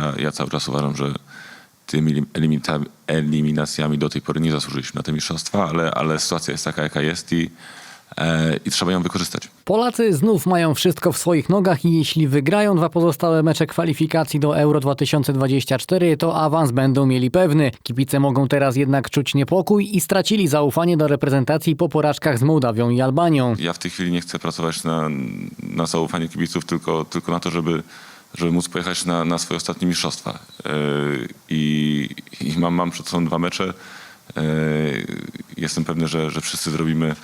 Ja, ja cały czas uważam, że tymi eliminacjami do tej pory nie zasłużyliśmy na te mistrzostwa, ale, ale sytuacja jest taka, jaka jest i, e, i trzeba ją wykorzystać. Polacy znów mają wszystko w swoich nogach i jeśli wygrają dwa pozostałe mecze kwalifikacji do Euro 2024, to awans będą mieli pewny. Kibice mogą teraz jednak czuć niepokój i stracili zaufanie do reprezentacji po porażkach z Mołdawią i Albanią. Ja w tej chwili nie chcę pracować na, na zaufanie kibiców, tylko, tylko na to, żeby, żeby móc pojechać na, na swoje ostatnie mistrzostwa. Yy, I, i mam, mam przed sobą dwa mecze. Yy, Jestem pewny, że, że wszyscy zrobimy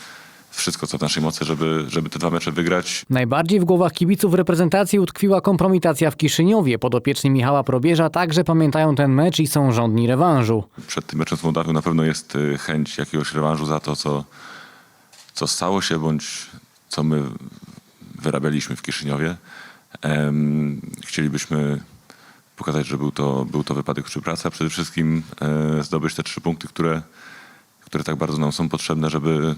wszystko, co w naszej mocy, żeby, żeby te dwa mecze wygrać. Najbardziej w głowach kibiców reprezentacji utkwiła kompromitacja w Kiszyniowie. Podopieczni Michała Probierza także pamiętają ten mecz i są żądni rewanżu. Przed tym meczem z Mołdawią na pewno jest yy, chęć jakiegoś rewanżu za to, co, co stało się, bądź co my wyrabialiśmy w Kiszyniowie. Chcielibyśmy pokazać, że był to, był to wypadek przy pracy, a przede wszystkim e, zdobyć te trzy punkty, które, które tak bardzo nam są potrzebne, żeby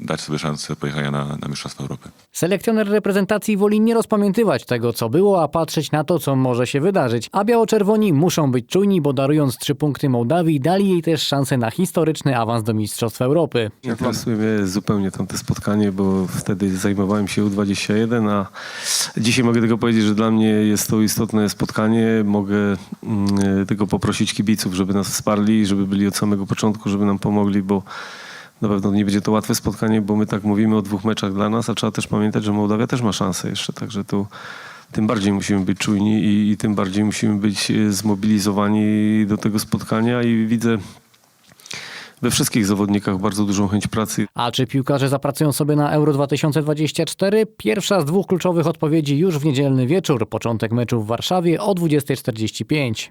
dać sobie szansę pojechania na, na Mistrzostwa Europy. Selekcjoner reprezentacji woli nie rozpamiętywać tego, co było, a patrzeć na to, co może się wydarzyć. A biało-czerwoni muszą być czujni, bo darując trzy punkty Mołdawii, dali jej też szansę na historyczny awans do Mistrzostw Europy. Nie interesuje mnie zupełnie tamte spotkanie, bo wtedy zajmowałem się U21, a dzisiaj mogę tylko powiedzieć, że dla mnie jest to istotne spotkanie. Mogę mm, tylko poprosić kibiców, żeby nas wsparli, żeby byli od samego początku, żeby nam pomogli, bo na pewno nie będzie to łatwe spotkanie, bo my tak mówimy o dwóch meczach dla nas, a trzeba też pamiętać, że Mołdawia też ma szansę jeszcze, także tu tym bardziej musimy być czujni i, i tym bardziej musimy być e, zmobilizowani do tego spotkania i widzę we wszystkich zawodnikach bardzo dużą chęć pracy. A czy piłkarze zapracują sobie na Euro 2024? Pierwsza z dwóch kluczowych odpowiedzi już w niedzielny wieczór. Początek meczu w Warszawie o 20.45.